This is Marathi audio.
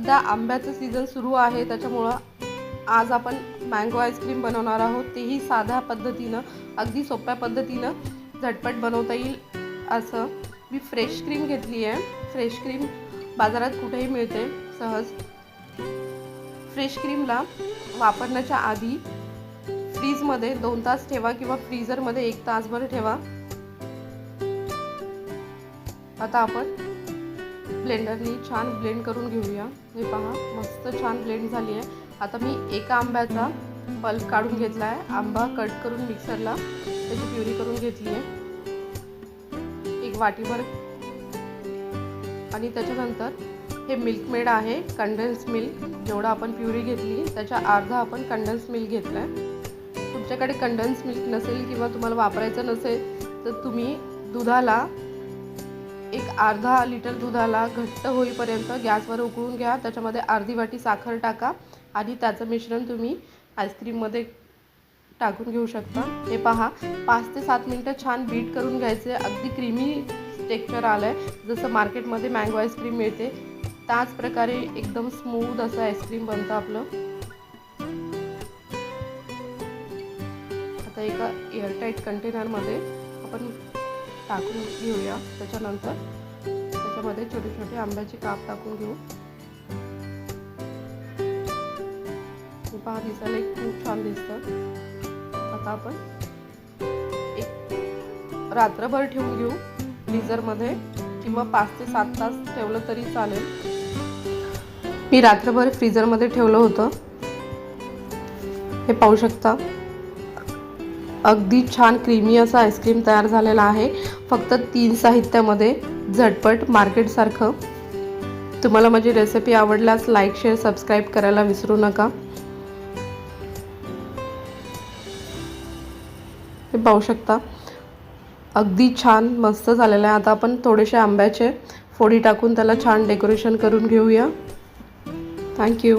सध्या आंब्याचं सीझन सुरू आहे. त्याच्यामुळं आज आपण मँगो आईस्क्रीम बनवणार आहोत. तेही साध्या पद्धतीनं अगदी सोप्या पद्धतीनं झटपट बनवता येईल असं मी फ्रेश क्रीम घेतली आहे फ्रेश क्रीम बाजारात कुठेही मिळते सहज. फ्रेश क्रीमला वापरण्याच्या आधी फ्रीजमध्ये दोन तास ठेवा किंवा फ्रीझरमध्ये एक तासभर ठेवा. आता आपण ब्लेंडरनी छान ब्लेंड करून घेऊया. हे पहा मस्त छान ब्लेंड झाली आहे. आता मी एका आंब्याचा पल्प काढून घेतला आहे आंबा कट करून मिक्सरला त्याची प्युरी करून घेतली आहे. एक वाटीभर. आणि त्याच्यानंतर हे मिल्कमेड आहे कंडेन्स मिल्क जेवढं आपण प्युरी घेतली त्याच्या अर्धा आपण कंडेन्स मिल्क घेतला आहे तुमच्याकडे कंडेन्स मिल्क नसेल किंवा तुम्हाला वापरायचं नसेल तर तुम्ही दुधाला एक अर्धा लिटर दुधाला घट्ट होईपर्यंत गॅसवर उकळून घ्या. त्याच्यामध्ये अर्धी वाटी साखर टाका आणि त्याचं मिश्रण तुम्ही आईस्क्रीममध्ये टाकून घेऊ शकता. हे पहा पाच ते सात मिनटं छान बीट करून घ्यायचे. अगदी क्रीमी टेक्स्चर आलं आहे जसं मार्केटमध्ये मँगो आईस्क्रीम मिळते त्याच प्रकारे एकदम स्मूथ असं आईस्क्रीम बनतं आपलं. आता एका एअरटाईट कंटेनरमध्ये आपण टाकून घेऊया. त्याच्यानंतर त्याच्यामध्ये छोटे छोटे आंब्याचे काप टाकून घेऊ. पहा दिसायला एक खूप छान दिसतं. आता आपण एक रात्रभर ठेवून घेऊ फ्रीजरमध्ये. किंवा पाच ते सात तास ठेवलं तरी चालेल. मी रात्रभर फ्रीजरमध्ये ठेवलं होतं. हे पाहू शकता. अगदी छान क्रीमी असं आईस्क्रीम तयार झालेलं आहे. फक्त तीन साहित्यामध्ये झटपट मार्केटसारखं. तुम्हाला माझी रेसिपी आवडल्यास लाईक शेअर सबस्क्राईब करायला विसरू नका. हे पाहू शकता. अगदी छान मस्त झालेलं आहे. आता आपण थोडेसे आंब्याचे फोडी टाकून त्याला छान डेकोरेशन करून घेऊया. थँक्यू